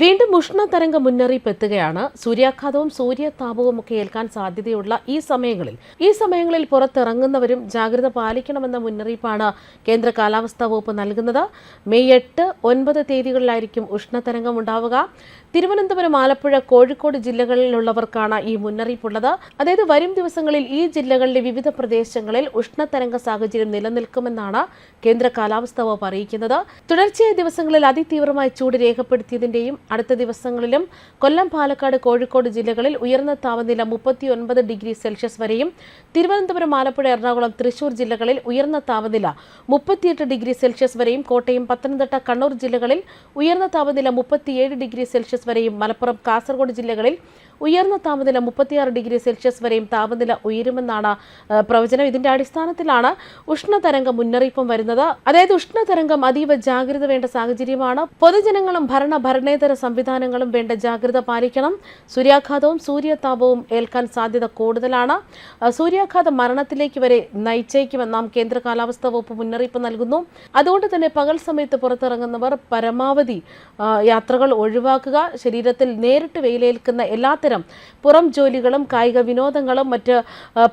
വീണ്ടും ഉഷ്ണതരംഗ മുന്നറിയിപ്പ് എത്തുകയാണ്. സൂര്യാഘാതവും സൂര്യതാപവും ഒക്കെ ഏൽക്കാൻ സാധ്യതയുള്ള ഈ സമയങ്ങളിൽ. ഈ സമയങ്ങളിൽ പുറത്തിറങ്ങുന്നവരും ജാഗ്രത പാലിക്കണമെന്ന മുന്നറിയിപ്പാണ് കേന്ദ്ര കാലാവസ്ഥാ വകുപ്പ് നൽകുന്നത്. മെയ് എട്ട് ഒൻപത് തീയതികളിലായിരിക്കും ഉഷ്ണതരംഗം ഉണ്ടാവുക. തിരുവനന്തപുരം ആലപ്പുഴ കോഴിക്കോട് ജില്ലകളിലുള്ളവർക്കാണ് ഈ മുന്നറിയിപ്പുള്ളത്. അതായത് വരും ദിവസങ്ങളിൽ ഈ ജില്ലകളിലെ വിവിധ പ്രദേശങ്ങളിൽ ഉഷ്ണതരംഗ സാഹചര്യം നിലനിൽക്കുമെന്നാണ് കേന്ദ്ര കാലാവസ്ഥാ വകുപ്പ് അറിയിക്കുന്നത്. തുടർച്ചയായ ദിവസങ്ങളിൽ അതിതീവ്രമായ ചൂട് രേഖപ്പെടുത്തിയതിന്റെയും അടുത്ത ദിവസങ്ങളിലും കൊല്ലം പാലക്കാട് കോഴിക്കോട് ജില്ലകളിൽ ഉയർന്ന താപനില മുപ്പത്തിയൊൻപത് ഡിഗ്രി സെൽഷ്യസ് വരെയും തിരുവനന്തപുരം ആലപ്പുഴ എറണാകുളം തൃശൂർ ജില്ലകളിൽ ഉയർന്ന താപനില മുപ്പത്തിയെട്ട് ഡിഗ്രി സെൽഷ്യസ് വരെയും കോട്ടയം പത്തനംതിട്ട കണ്ണൂർ ജില്ലകളിൽ ഉയർന്ന താപനില മുപ്പത്തിയേഴ് ഡിഗ്രി സെൽഷ്യസ് വരെയും മലപ്പുറം കാസർഗോഡ് ജില്ലകളിൽ ഉയർന്ന താപനില മുപ്പത്തിയാറ് ഡിഗ്രി സെൽഷ്യസ് വരെയും താപനില ഉയരുമെന്നാണ് പ്രവചനം. ഇതിന്റെ അടിസ്ഥാനത്തിലാണ് ഉഷ്ണതരംഗ മുന്നറിയിപ്പും വരുന്നത്. അതായത് ഉഷ്ണതരംഗം അതീവ ജാഗ്രത വേണ്ട സാഹചര്യമാണ്. പൊതുജനങ്ങളും ഭരണ ഭരണേതര സംവിധാനങ്ങളും വേണ്ട ജാഗ്രത പാലിക്കണം. സൂര്യാഘാതവും സൂര്യതാപവും ഏൽക്കാൻ സാധ്യത കൂടുതലാണ്. സൂര്യാഘാതം മരണത്തിലേക്ക് വരെ നയിച്ചേക്കുമെന്ന് നാം കേന്ദ്ര കാലാവസ്ഥാ വകുപ്പ് മുന്നറിയിപ്പ് നൽകുന്നു. അതുകൊണ്ട് തന്നെ പകൽ സമയത്ത് പുറത്തിറങ്ങുന്നവർ പരമാവധി യാത്രകൾ ഒഴിവാക്കുക. ശരീരത്തിൽ നേരിട്ട് വെയിലേൽക്കുന്ന എല്ലാത്തരം പുറം ജോലികളും കായിക വിനോദങ്ങളും മറ്റ്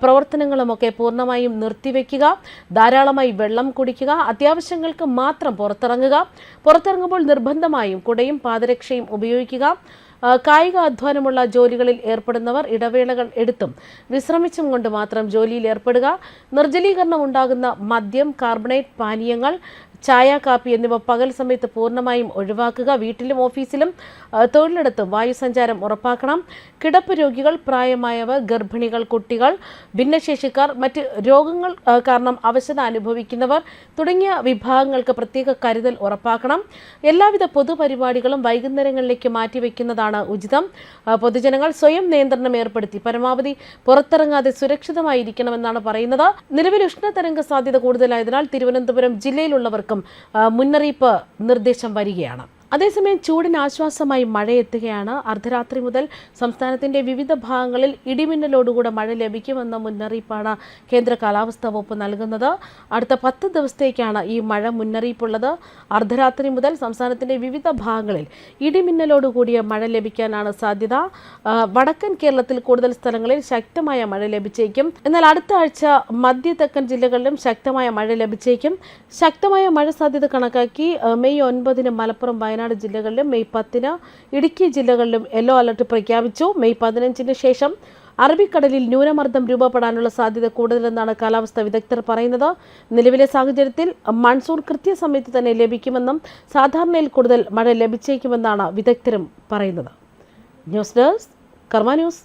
പ്രവർത്തനങ്ങളുമൊക്കെ പൂർണമായും നിർത്തിവെക്കുക. ധാരാളമായി വെള്ളം കുടിക്കുക. അത്യാവശ്യങ്ങൾക്ക് മാത്രം പുറത്തിറങ്ങുക. പുറത്തിറങ്ങുമ്പോൾ നിർബന്ധമായും കുടയും പാദരക്ഷയും ഉപയോഗിക്കുക. കായിക അധ്വാനമുള്ള ജോലികളിൽ ഏർപ്പെടുന്നവർ ഇടവേളകൾ എടുത്തും വിശ്രമിച്ചും കൊണ്ട് മാത്രം ജോലിയിൽ ഏർപ്പെടുക. നിർജലീകരണം ഉണ്ടാകുന്ന മദ്യം കാർബണേറ്റ് പാനീയങ്ങൾ ചായ കാപ്പി എന്നിവ പകൽ സമയത്ത് പൂർണമായും ഒഴിവാക്കുക. വീട്ടിലും ഓഫീസിലും തൊഴിലിടത്തും വായുസഞ്ചാരം ഉറപ്പാക്കണം. കിടപ്പ് രോഗികൾ പ്രായമായവർ ഗർഭിണികൾ കുട്ടികൾ ഭിന്നശേഷിക്കാർ മറ്റ് രോഗങ്ങൾ കാരണം അവശത അനുഭവിക്കുന്നവർ തുടങ്ങിയ വിഭാഗങ്ങൾക്ക് പ്രത്യേക കരുതൽ ഉറപ്പാക്കണം. എല്ലാവിധ പൊതുപരിപാടികളും വൈകുന്നേരങ്ങളിലേക്ക് മാറ്റിവെക്കുന്നതാണ് ഉചിതം. പൊതുജനങ്ങൾ സ്വയം നിയന്ത്രണം ഏർപ്പെടുത്തി പരമാവധി പുറത്തിറങ്ങാതെ സുരക്ഷിതമായിരിക്കണമെന്നാണ് പറയുന്നത്. നിലവിൽ ഉഷ്ണതരംഗ സാധ്യത കൂടുതലായതിനാൽ തിരുവനന്തപുരം ജില്ലയിലുള്ളവർക്കും ആ, മുന്നറിയിപ്പ് നിർദ്ദേശം വരികയാണ്. അതേസമയം ചൂടിന് ആശ്വാസമായി മഴയെത്തുകയാണ്. അർദ്ധരാത്രി മുതൽ സംസ്ഥാനത്തിന്റെ വിവിധ ഭാഗങ്ങളിൽ ഇടിമിന്നലോടുകൂടെ മഴ ലഭിക്കുമെന്ന മുന്നറിയിപ്പാണ് കേന്ദ്ര കാലാവസ്ഥാ വകുപ്പ് നൽകുന്നത്. അടുത്ത പത്ത് ദിവസത്തേക്കാണ് ഈ മഴ മുന്നറിയിപ്പുള്ളത്. അർദ്ധരാത്രി മുതൽ സംസ്ഥാനത്തിന്റെ വിവിധ ഭാഗങ്ങളിൽ ഇടിമിന്നലോടുകൂടിയ മഴ ലഭിക്കാനാണ് സാധ്യത. വടക്കൻ കേരളത്തിൽ കൂടുതൽ സ്ഥലങ്ങളിൽ ശക്തമായ മഴ ലഭിച്ചേക്കും. എന്നാൽ അടുത്ത ആഴ്ച മധ്യ തെക്കൻ ജില്ലകളിലും ശക്തമായ മഴ ലഭിച്ചേക്കും. ശക്തമായ മഴ സാധ്യത കണക്കാക്കി മെയ് ഒൻപതിന് മലപ്പുറം വയനാട് ജില്ലകളിലും മെയ് പത്തിന് ഇടുക്കി ജില്ലകളിലും യെല്ലോ അലർട്ട് പ്രഖ്യാപിച്ചു. മെയ് പതിനഞ്ചിന് ശേഷം അറബിക്കടലിൽ ന്യൂനമർദ്ദം രൂപപ്പെടാനുള്ള സാധ്യത കൂടുതലെന്നാണ് കാലാവസ്ഥാ വിദഗ്ധർ പറയുന്നത്. നിലവിലെ സാഹചര്യത്തിൽ മൺസൂൺ കൃത്യസമയത്ത് തന്നെ ലഭിക്കുമെന്നും സാധാരണയിൽ കൂടുതൽ മഴ ലഭിച്ചേക്കുമെന്നാണ് വിദഗ്ധരും പറയുന്നത്. News desk Karma news.